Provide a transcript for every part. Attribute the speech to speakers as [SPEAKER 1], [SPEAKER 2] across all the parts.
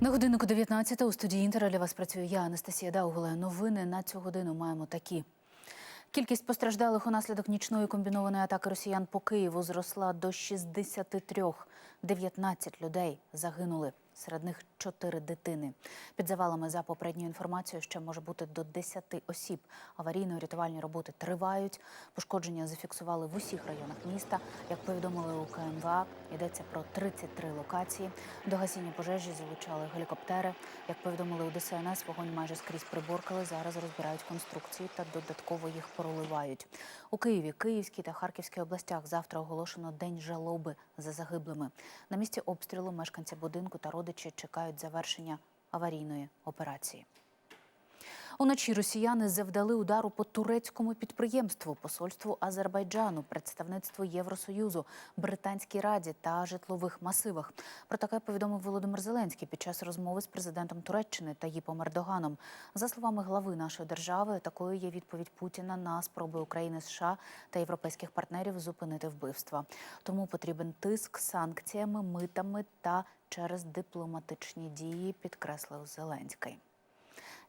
[SPEAKER 1] На годиннику 19 у студії Інтера для вас працюю я, Анастасія Даугуле. Новини на цю годину маємо такі. Кількість постраждалих унаслідок нічної комбінованої атаки росіян по Києву зросла до 63. 19 людей загинули. Серед них 4 дитини. Під завалами, за попередньою інформацією, ще може бути до 10 осіб. Аварійно-рятувальні роботи тривають. Пошкодження зафіксували в усіх районах міста. Як повідомили у КМВА, йдеться про 33 локації. До гасіння пожежі залучали гелікоптери. Як повідомили у ДСНС, вогонь майже скрізь приборкали. Зараз розбирають конструкції та додатково їх проливають. У Києві, Київській та Харківській областях завтра оголошено день жалоби за загиблими. На місці обстрілу мешканці будинку та родичі чекають завершення аварійної операції. Уночі росіяни завдали удару по турецькому підприємству, посольству Азербайджану, представництву Євросоюзу, Британській раді та житлових масивах. Про таке повідомив Володимир Зеленський під час розмови з президентом Туреччини Таїпом Ердоганом. За словами глави нашої держави, такою є відповідь Путіна на спроби України, США та європейських партнерів зупинити вбивства. Тому потрібен тиск санкціями, митами та через дипломатичні дії, підкреслив Зеленський.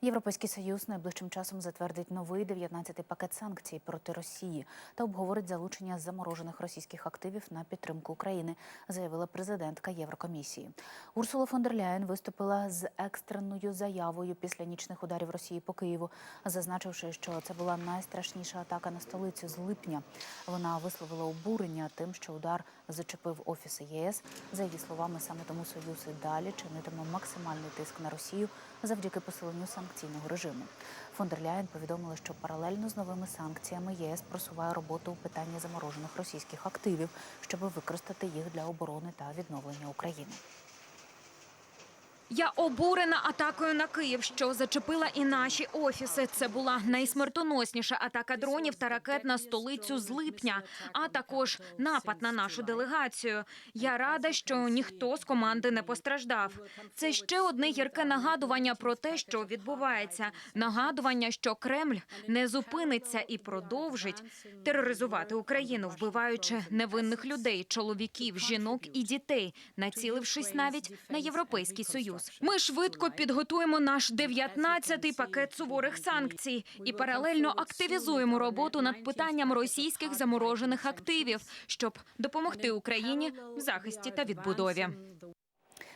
[SPEAKER 1] Європейський союз найближчим часом затвердить новий 19-й пакет санкцій проти Росії та обговорить залучення заморожених російських активів на підтримку України, заявила президентка Єврокомісії. Урсула фон дер Ляєн виступила з екстреною заявою після нічних ударів Росії по Києву, зазначивши, що це була найстрашніша атака на столицю з липня. Вона висловила обурення тим, що удар зачепив офіси ЄС. За її словами, саме тому союз і далі чинитиме максимальний тиск на Росію завдяки посиленню санкційного режиму. Фондерляєн повідомили, що паралельно з новими санкціями єС просуває роботу у питанні заморожених російських активів, щоб використати їх для оборони та відновлення України.
[SPEAKER 2] Я обурена атакою на Київ, що зачепила і наші офіси. Це була найсмертоносніша атака дронів та ракет на столицю з липня, а також напад на нашу делегацію. Я рада, що ніхто з команди не постраждав. Це ще одне гірке нагадування про те, що відбувається. Нагадування, що Кремль не зупиниться і продовжить тероризувати Україну, вбиваючи невинних людей, чоловіків, жінок і дітей, націлившись навіть на європейський союз. Ми швидко підготуємо наш 19-й пакет суворих санкцій і паралельно активізуємо роботу над питанням російських заморожених активів, щоб допомогти Україні в захисті та відбудові.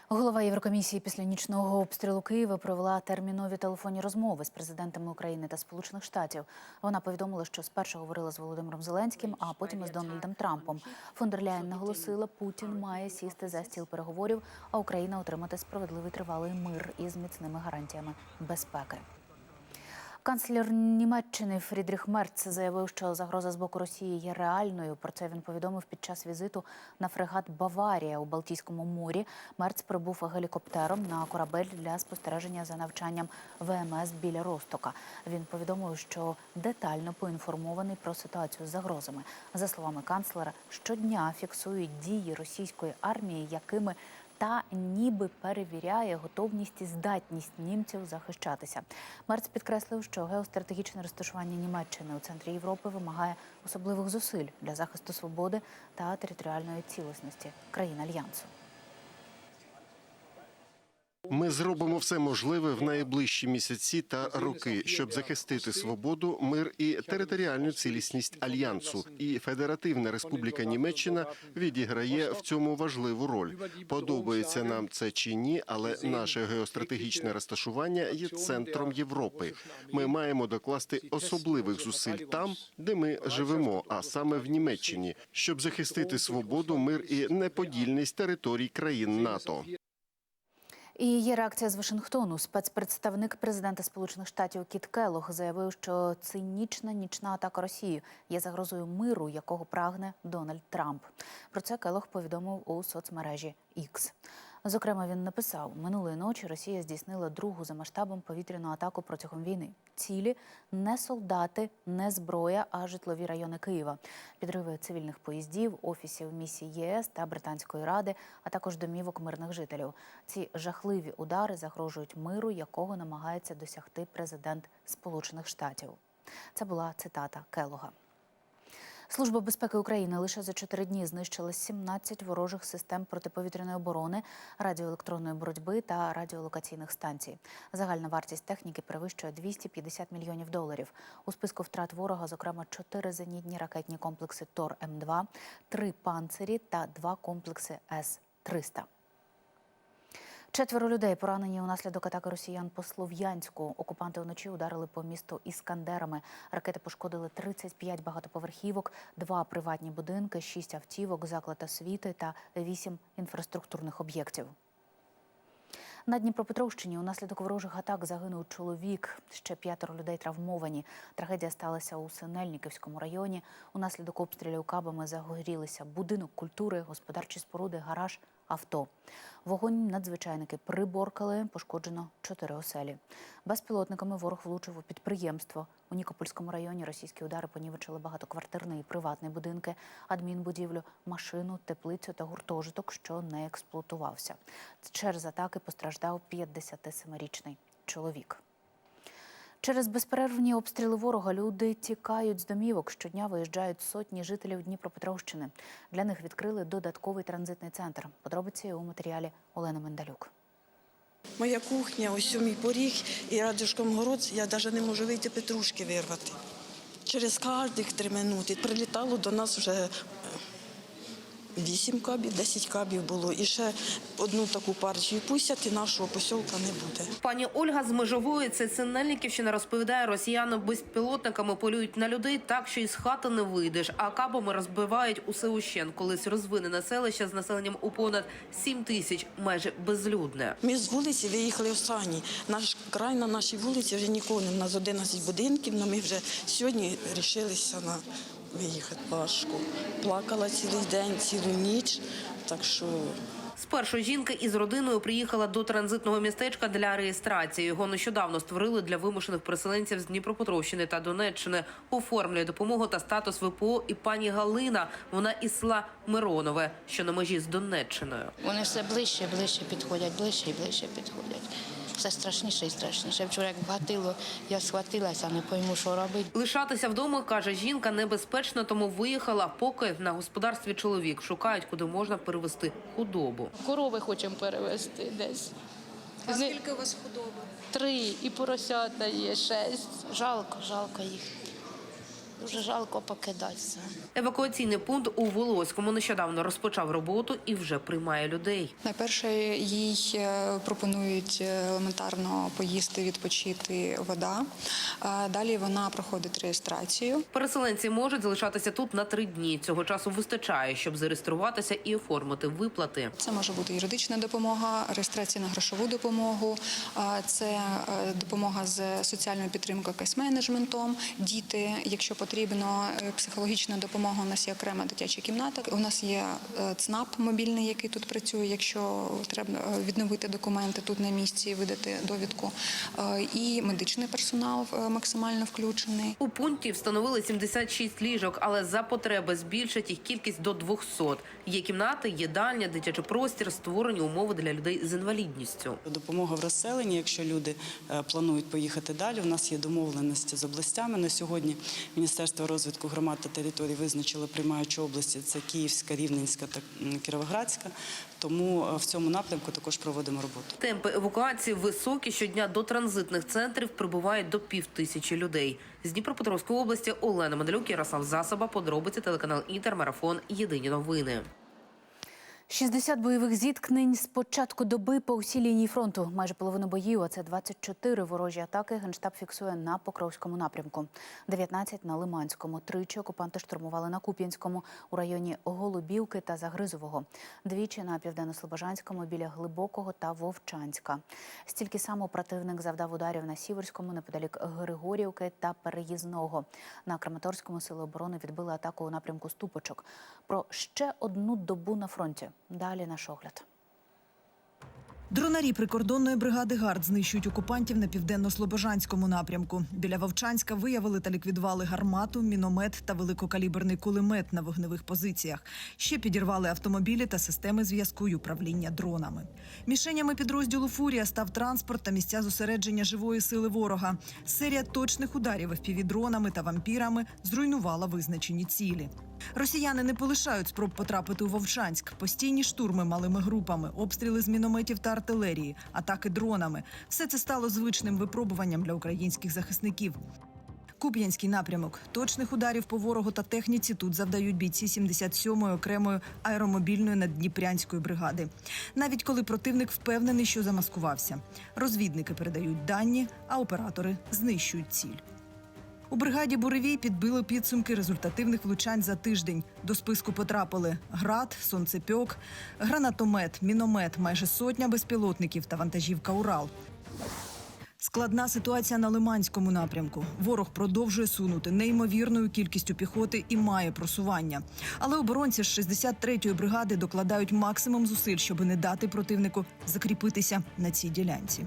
[SPEAKER 1] Голова Єврокомісії після нічного обстрілу Києва провела термінові телефонні розмови з президентами України та Сполучених Штатів. Вона повідомила, що спершу говорила з Володимиром Зеленським, а потім із Дональдом Трампом. Фондерляєн наголосила, Путін має сісти за стіл переговорів, а Україна отримати справедливий тривалий мир із міцними гарантіями безпеки. Канцлер Німеччини Фрідріх Мерц заявив, що загроза з боку Росії є реальною. Про це він повідомив під час візиту на фрегат Баварія у Балтійському морі. Мерц прибув гелікоптером на корабель для спостереження за навчанням ВМС біля Ростока. Він повідомив, що детально поінформований про ситуацію з загрозами. За словами канцлера, щодня фіксують дії російської армії, якими та ніби перевіряє готовність і здатність німців захищатися. Мерц підкреслив, що геостратегічне розташування Німеччини у центрі Європи вимагає особливих зусиль для захисту свободи та територіальної цілісності країн альянсу.
[SPEAKER 3] Ми зробимо все можливе в найближчі місяці та роки, щоб захистити свободу, мир і територіальну цілісність альянсу. І Федеративна Республіка Німеччина відіграє в цьому важливу роль. Подобається нам це чи ні, але наше геостратегічне розташування є центром Європи. Ми маємо докласти особливих зусиль там, де ми живемо, а саме в Німеччині, щоб захистити свободу, мир і неподільність територій країн НАТО.
[SPEAKER 1] І є реакція з Вашингтону. Спецпредставник президента Сполучених Штатів Кіт Келлог заявив, що цинічна нічна атака Росії є загрозою миру, якого прагне Дональд Трамп. Про це Келлог повідомив у соцмережі X. Зокрема, він написав: минулої ночі Росія здійснила другу за масштабом повітряну атаку протягом війни. Цілі не солдати, не зброя, а житлові райони Києва, підриви цивільних поїздів, офісів місії ЄС та Британської ради, а також домівок мирних жителів. Ці жахливі удари загрожують миру, якого намагається досягти президент Сполучених Штатів. Це була цитата Келога. Служба безпеки України лише за чотири дні знищила 17 ворожих систем протиповітряної оборони, радіоелектронної боротьби та радіолокаційних станцій. Загальна вартість техніки перевищує 250 мільйонів доларів. У списку втрат ворога, зокрема, чотири зенітні ракетні комплекси Тор М2, три панцирі та два комплекси С-300. Четверо людей поранені унаслідок атаки росіян по Слов'янську. Окупанти вночі ударили по місту іскандерами. Ракети пошкодили 35 багатоповерхівок, два приватні будинки, шість автівок, заклад освіти та вісім інфраструктурних об'єктів. На Дніпропетровщині унаслідок ворожих атак загинув чоловік. Ще п'ятеро людей травмовані. Трагедія сталася у Синельниківському районі. Унаслідок обстрілів кабами загорілися будинок культури, господарчі споруди, гараж, авто. Вогонь надзвичайники приборкали, пошкоджено чотири оселі. Безпілотниками ворог влучив у підприємство. У Нікопольському районі російські удари понівечили багатоквартирний і приватний будинки, адмінбудівлю, машину, теплицю та гуртожиток, що не експлуатувався. Через атаки постраждав 57-річний чоловік. Через безперервні обстріли ворога люди тікають з домівок. Щодня виїжджають сотні жителів Дніпропетровщини. Для них відкрили додатковий транзитний центр. Подробиці у матеріалі Олени Мендалюк.
[SPEAKER 4] Моя кухня, ось у мій поріг і радюшком город, я навіть не можу вийти петрушки вирвати. Через кожних три минути прилітало до нас вже е, вісім кабів, десять кабів було. І ще одну таку партію пустять, і нашого посілка не буде.
[SPEAKER 5] Пані Ольга з межової це Синельниківщина розповідає, росіяни безпілотниками полюють на людей так, що із хати не вийдеш, а кабами розбивають усе ущен. Колись розвинене селище з населенням у понад 7 тисяч, майже безлюдне.
[SPEAKER 4] Ми з вулиці виїхали останні. Наш край на нашій вулиці вже нікого не. У нас 11 будинків, але ми вже сьогодні вирішилися на виїхати важко. Плакала цілий день, цілу ніч. Так що
[SPEAKER 5] Спершу жінка із родиною приїхала до транзитного містечка для реєстрації. Його нещодавно створили для вимушених переселенців з Дніпропетровщини та Донеччини. Оформлює допомогу та статус ВПО і пані Галина. Вона із села Миронове, що на межі з Донеччиною.
[SPEAKER 6] Вони все ближче, ближче підходять, ближче і ближче підходять. Все страшніше і страшніше. Вчора як вгатило, я схватилася, не пойму, що робити.
[SPEAKER 5] Лишатися вдома, каже жінка, небезпечно, тому виїхала, поки на господарстві чоловік шукають, куди можна перевести худобу.
[SPEAKER 6] Корови хочемо перевезти десь. А скільки у вас худоби? Три, і поросята є, шесть. Жалко, жалко їх. Дуже жалко покидати все.
[SPEAKER 5] Евакуаційний пункт у Волоському нещодавно розпочав роботу і вже приймає людей.
[SPEAKER 7] Найперше їй е, пропонують е, елементарно поїсти, відпочити вода. Далі вона проходить реєстрацію.
[SPEAKER 5] Переселенці можуть залишатися тут на три дні. Цього часу вистачає, щоб зареєструватися і оформити виплати.
[SPEAKER 7] Це може бути юридична допомога, реєстрація на грошову допомогу, це е, допомога з соціальною підтримкою кейс-менеджментом, діти, якщо потрібно, е, психологічна допомога. У нас є окрема дитяча кімната. У нас є е, ЦНАП мобільний, який тут працює. Якщо треба е, відновити документи тут на місці, видати довідку. І медичний персонал максимально включений.
[SPEAKER 5] У пункті встановили 76 ліжок, але за потреби збільшать їх кількість до 200. Є кімнати, їдальня, дитячий простір, створені умови для людей з інвалідністю.
[SPEAKER 8] Допомога в розселенні, якщо люди планують поїхати далі. У нас є домовленості з областями. На сьогодні Міністерство розвитку громад та територій визначило приймаючі області це Київська, Рівненська та Кіровоградська. Тому е, в цьому напрямку також проводимо роботу.
[SPEAKER 5] Темпи евакуації високі. Щодня до транзитних центрів прибувають до пів тисячі людей. З Дніпропетровської області Олена Медалюк, Ярослав Засоба, подробиці телеканал Інтермарафон. Єдині новини.
[SPEAKER 1] 60 бойових зіткнень з початку доби по всій лінії фронту. Майже половину боїв, а це 24 ворожі атаки. Генштаб фіксує на Покровському напрямку, 19 на Лиманському. Тричі окупанти штурмували на Куп'янському у районі Голубівки та Загризового. Двічі на південно-слобожанському біля Глибокого та Вовчанська. Стільки само противник завдав ударів на Сіверському неподалік Григорівки та Переїзного. На Краматорському сили оборони відбили атаку у напрямку Ступочок. Про ще одну добу на фронті. Далі наш огляд.
[SPEAKER 9] Дронарі прикордонної бригади ГАРД знищують окупантів на південно-слобожанському напрямку. Біля Вовчанська виявили та ліквідували гармату, міномет та великокаліберний кулемет на вогневих позиціях. Ще підірвали автомобілі та системи зв'язку й управління дронами. Мішенями підрозділу Фурія став транспорт та місця зосередження живої сили ворога. Серія точних ударів FPV-дронами та вампірами зруйнувала визначені цілі. Росіяни не полишають спроб потрапити у Вовчанськ. Постійні штурми малими групами, обстріли з мінометів та артилерії, атаки дронами. Все це стало звичним випробуванням для українських захисників. Куп'янський напрямок точних ударів по ворогу та техніці тут завдають бійці 77-ї окремої аеромобільної наддніпрянської бригади. Навіть коли противник впевнений, що замаскувався. Розвідники передають дані, а оператори знищують ціль. У бригаді Буревій підбили підсумки результативних влучань за тиждень. До списку потрапили град, сонцепьок, гранатомет, міномет, майже сотня безпілотників та вантажівка Урал. Складна ситуація на Лиманському напрямку. Ворог продовжує сунути неймовірною кількістю піхоти і має просування. Але оборонці з 63-ї бригади докладають максимум зусиль, щоб не дати противнику закріпитися на цій ділянці.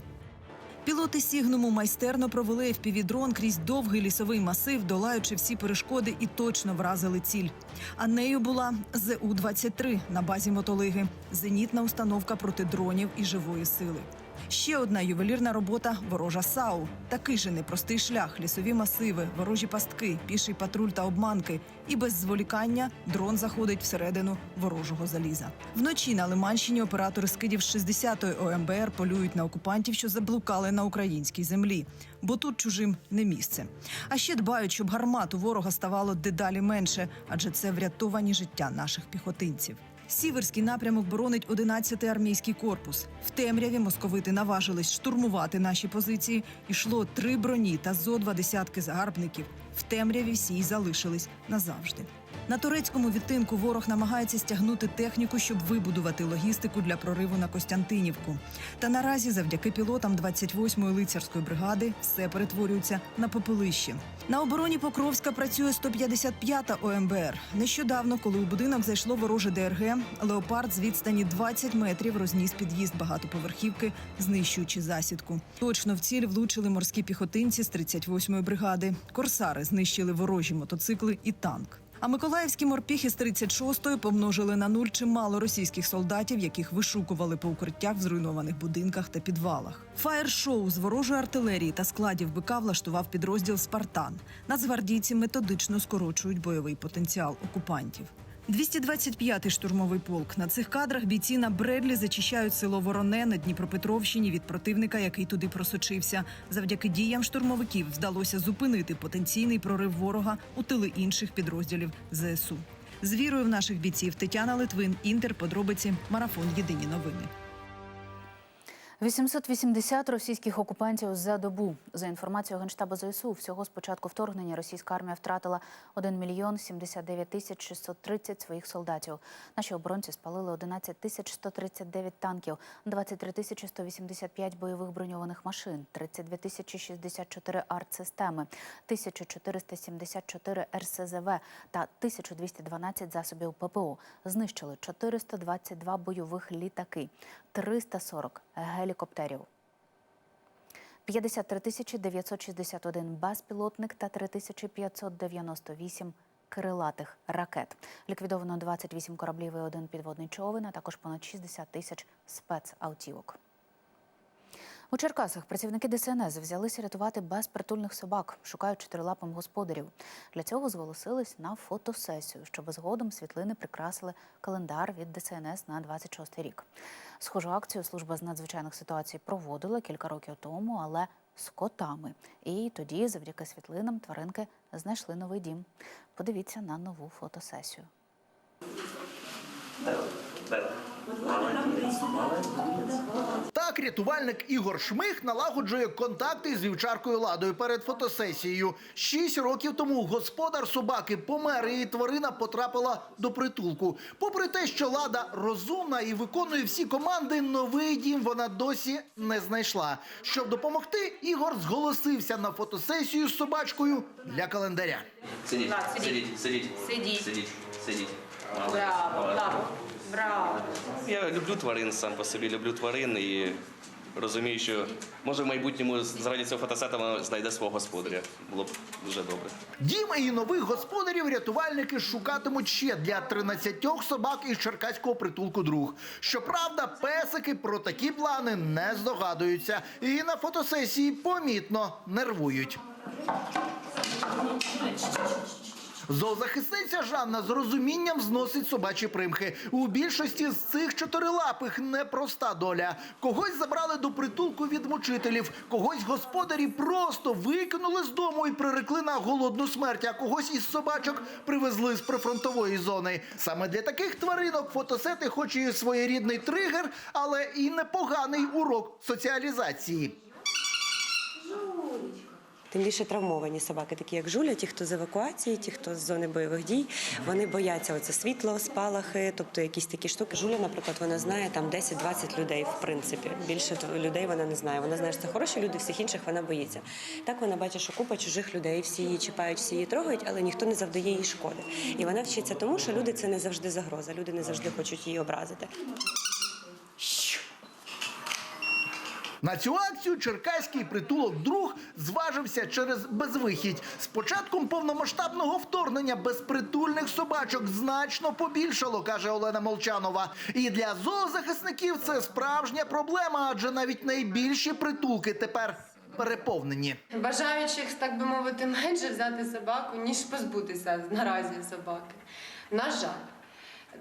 [SPEAKER 9] Пілоти Сігнуму майстерно провели FPV-дрон крізь довгий лісовий масив, долаючи всі перешкоди і точно вразили ціль. А нею була ЗУ-23 на базі мотолиги – зенітна установка проти дронів і живої сили. Ще одна ювелірна робота ворожа САУ. Такий же непростий шлях, лісові масиви, ворожі пастки, піший патруль та обманки. І без зволікання дрон заходить всередину ворожого заліза. Вночі на Лиманщині оператори скидів з 60-ї ОМБР полюють на окупантів, що заблукали на українській землі, бо тут чужим не місце. А ще дбають, щоб гармат у ворога ставало дедалі менше, адже це врятовані життя наших піхотинців. Сіверський напрямок боронить 11-й армійський корпус. В темряві московити наважились штурмувати наші позиції. Ішло три броні та зо два десятки загарбників. В темряві всі й залишились назавжди. На турецькому відтинку ворог намагається стягнути техніку, щоб вибудувати логістику для прориву на Костянтинівку. Та наразі, завдяки пілотам 28-ї лицарської бригади, все перетворюється на попелище. На обороні Покровська працює 155-та ОМБР. Нещодавно, коли у будинок зайшло вороже ДРГ, леопард з відстані 20 метрів розніс під'їзд багатоповерхівки, знищуючи засідку. Точно в ціль влучили морські піхотинці з 38-ї бригади. Корсари знищили ворожі мотоцикли і танк. А миколаївські морпіхи з 36-ї помножили на нуль чимало російських солдатів, яких вишукували по укриттях в зруйнованих будинках та підвалах. Фаєр-шоу з ворожої артилерії та складів БК влаштував підрозділ Спартан. Нацгвардійці методично скорочують бойовий потенціал окупантів. 225-й штурмовий полк. На цих кадрах бійці на Бредлі зачищають село Вороне на Дніпропетровщині від противника, який туди просочився. Завдяки діям штурмовиків вдалося зупинити потенційний прорив ворога у тили інших підрозділів ЗСУ. З вірою в наших бійців Тетяна Литвин, Інтер, подробиці, марафон Єдині новини.
[SPEAKER 1] 880 російських окупантів за добу. За інформацією Генштабу ЗСУ, всього з початку вторгнення російська армія втратила 1 мільйон 79 тисяч 630 своїх солдатів. Наші оборонці спалили 11 тисяч 139 танків, 23 тисячі 185 бойових броньованих машин, 32 тисячі 64 артсистеми, 1474 РСЗВ та 1212 засобів ППО. Знищили 422 бойових літаки, 340 гелікоптерів. 53 тисячі 961 безпілотник та 3598 крилатих ракет. Ліквідовано 28 кораблів і один підводний човен, а також понад 60 тисяч спецавтівок. У Черкасах працівники ДСНС взялися рятувати безпритульних собак, шукають чотирилапим господарів. Для цього зголосились на фотосесію, щоб згодом світлини прикрасили календар від ДСНС на 26 рік. Схожу акцію служба з надзвичайних ситуацій проводила кілька років тому, але з котами. І тоді, завдяки світлинам, тваринки знайшли новий дім. Подивіться на нову фотосесію.
[SPEAKER 10] Так, рятувальник Ігор Шмих налагоджує контакти з вівчаркою Ладою перед фотосесією. Шість років тому господар собаки помер, і тварина потрапила до притулку. Попри те, що Лада розумна і виконує всі команди, новий дім вона досі не знайшла. Щоб допомогти, Ігор зголосився на фотосесію з собачкою для календаря.
[SPEAKER 11] Сидіть, сидіть, сидіть,
[SPEAKER 6] Сидіть.
[SPEAKER 11] сидіть, сидіть.
[SPEAKER 6] Браво, браво, браво.
[SPEAKER 11] Я люблю тварин сам по собі, люблю тварин і розумію, що може в майбутньому заради цього фотосета вона знайде свого господаря. Було б дуже добре.
[SPEAKER 10] Дім і нових господарів рятувальники шукатимуть ще для 13 собак із черкаського притулку друг. Щоправда, песики про такі плани не здогадуються і на фотосесії помітно нервують. Зоозахисниця Жанна з розумінням зносить собачі примхи. У більшості з цих чотирилапих непроста доля. Когось забрали до притулку від мучителів, когось господарі просто викинули з дому і прирекли на голодну смерть, а когось із собачок привезли з прифронтової зони. Саме для таких тваринок фотосети, хоч і своєрідний тригер, але і непоганий урок соціалізації.
[SPEAKER 12] Тим більше травмовані собаки, такі як Жуля, ті, хто з евакуації, ті, хто з зони бойових дій, вони бояться оце світло, спалахи, тобто якісь такі штуки. Жуля, наприклад, вона знає там 10-20 людей, в принципі. Більше людей вона не знає. Вона знає, що це хороші люди, всіх інших вона боїться. Так вона бачить, що купа чужих людей, всі її чіпають, всі її трогають, але ніхто не завдає їй шкоди. І вона вчиться тому, що люди це не завжди загроза. Люди не завжди хочуть її образити.
[SPEAKER 10] На цю акцію черкаський притулок друг зважився через безвихідь. З початком повномасштабного вторгнення безпритульних собачок значно побільшало, каже Олена Молчанова. І для зоозахисників це справжня проблема, адже навіть найбільші притулки тепер переповнені.
[SPEAKER 13] Бажаючих, так би мовити, менше взяти собаку, ніж позбутися наразі собаки. На жаль.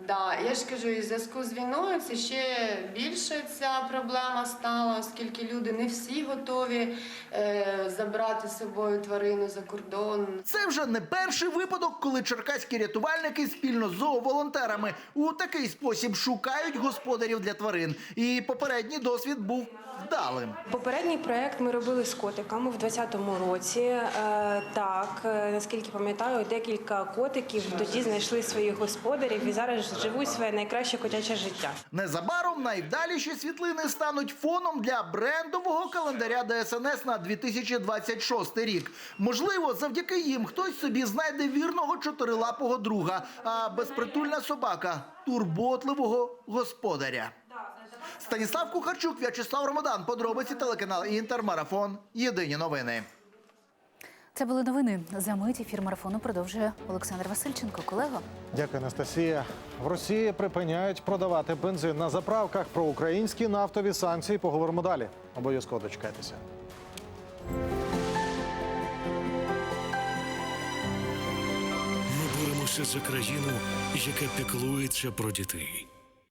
[SPEAKER 13] Да, я ж кажу, і в зв'язку з війною це ще більше ця проблема стала, оскільки люди не всі готові е, забрати з собою тварину за кордон.
[SPEAKER 10] Це вже не перший випадок, коли черкаські рятувальники спільно з зооволонтерами у такий спосіб шукають господарів для тварин. І попередній досвід був вдалим.
[SPEAKER 14] Попередній проект ми робили з котиками в 2020 році. Е, Так, е, наскільки пам'ятаю, декілька котиків тоді знайшли своїх господарів і зараз живуть своє найкраще котяче життя.
[SPEAKER 10] Незабаром найвдаліші світлини стануть фоном для брендового календаря ДСНС на 2026 рік. Можливо, завдяки їм хтось собі знайде вірного чотирилапого друга, а безпритульна собака турботливого господаря. Станіслав Кухарчук, В'ячеслав Ромадан. Подробиці телеканал Інтермарафон. Єдині новини.
[SPEAKER 1] Це були новини. За мить ефір марафону продовжує Олександр Васильченко. Колего.
[SPEAKER 15] Дякую, Анастасія. В Росії припиняють продавати бензин на заправках. Про українські нафтові санкції поговоримо далі. Обов'язково дочекайтеся.
[SPEAKER 16] Ми боремося за країну, яка піклується про дітей.